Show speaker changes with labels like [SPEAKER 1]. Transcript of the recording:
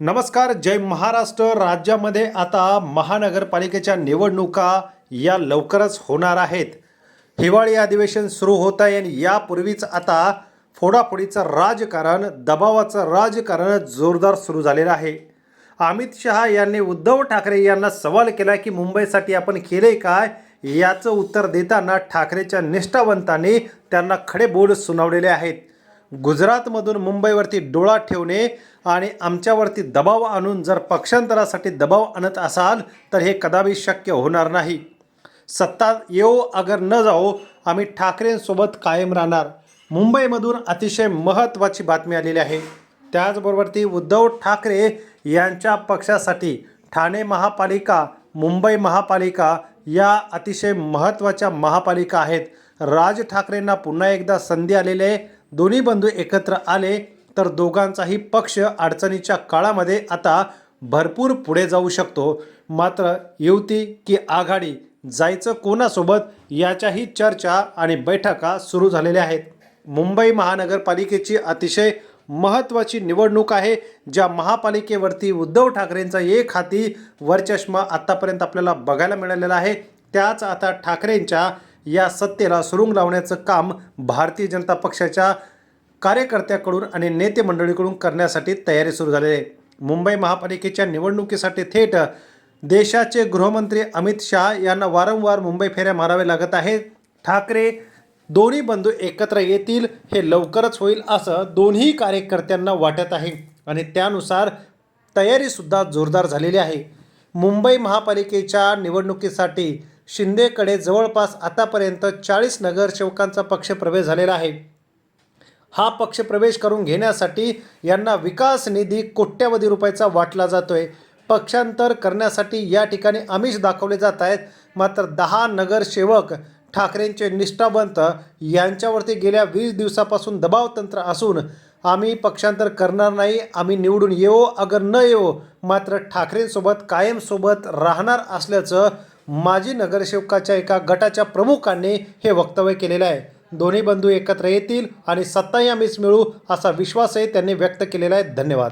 [SPEAKER 1] नमस्कार जय महाराष्ट्र. राज्यामध्ये आता महानगरपालिकेच्या निवडणुका या लवकरच होणार आहेत. हिवाळी अधिवेशन सुरू होत आहे आणि यापूर्वीच आता फोडाफोडीचं राजकारण दबावाचं राजकारण जोरदार सुरू झालेलं आहे. अमित शहा यांनी उद्धव ठाकरे यांना सवाल केला की मुंबईसाठी आपण केले काय? याचं उत्तर देताना ठाकरेच्या निष्ठावंतांनी त्यांना खडे बोल सुनावलेले आहेत. गुजरातमधून मुंबईवरती डोळा ठेवणे आणि आमच्यावरती दबाव आणून जर पक्षांतरासाठी दबाव आणत असाल तर हे कदापि शक्य होणार नाही. सत्ता येऊ अगर न जाओ आम्ही ठाकरेंसोबत कायम राहणार. मुंबईमधून अतिशय महत्त्वाची बातमी आलेली आहे. त्याचबरोबर ती उद्धव ठाकरे यांच्या पक्षासाठी ठाणे महापालिका मुंबई महापालिका या अतिशय महत्त्वाच्या महापालिका आहेत. राज ठाकरेंना पुन्हा एकदा संधी आलेली आहे. दोन्ही बंधू एकत्र आले तर दोघांचाही पक्ष अडचणीच्या काळामध्ये आता भरपूर पुढे जाऊ शकतो. मात्र युती की आघाडी जायचं कोणासोबत याच्याही चर्चा आणि बैठका सुरू झालेल्या आहेत. मुंबई महानगरपालिकेची अतिशय महत्त्वाची निवडणूक आहे ज्या महापालिकेवरती उद्धव ठाकरेंचा एक हाती वरचष्मा आत्तापर्यंत आपल्याला बघायला मिळालेला आहे. त्याच आता ठाकरेंच्या या सत्तेला सुरुंग लावण्याचं काम भारतीय जनता पक्षाच्या कार्यकर्त्याकडून आणि नेते मंडळीकडून करण्यासाठी तयारी सुरू झालेली आहे. मुंबई महापालिकेच्या निवडणुकीसाठी थेट देशाचे गृहमंत्री अमित शहा यांना वारंवार मुंबई फेऱ्या माराव्या लागत आहेत. ठाकरे दोन्ही बंधू एकत्र येतील हे लवकरच होईल असं दोन्ही कार्यकर्त्यांना वाटत आहे आणि त्यानुसार तयारीसुद्धा जोरदार झालेली आहे. मुंबई महापालिकेच्या निवडणुकीसाठी शिंदेकडे जवळपास आतापर्यंत चाळीस नगरसेवकांचा पक्ष प्रवेश झालेला आहे. हा पक्ष प्रवेश करून घेण्यासाठी यांना विकास निधी कोट्यवधी रुपयाचा वाटला जातोय. पक्षांतर करण्यासाठी या ठिकाणी आमिष दाखवले जात आहेत. मात्र दहा नगरसेवक ठाकरेंचे निष्ठावंत यांच्यावरती गेल्या वीस दिवसापासून दबाव तंत्र असून आम्ही पक्षांतर करणार नाही आम्ही निवडून येऊ अगर न येऊ मात्र ठाकरेंसोबत कायमसोबत राहणार असल्याचं माजी नगरसेवकाच्या एका गटाच्या प्रमुखांनी हे वक्तव्य केलेलं आहे. दोन्ही बंधू एकत्र येतील आणि सत्ताही आम्हीच मिळू असा विश्वासही त्यांनी व्यक्त केलेला आहे. धन्यवाद.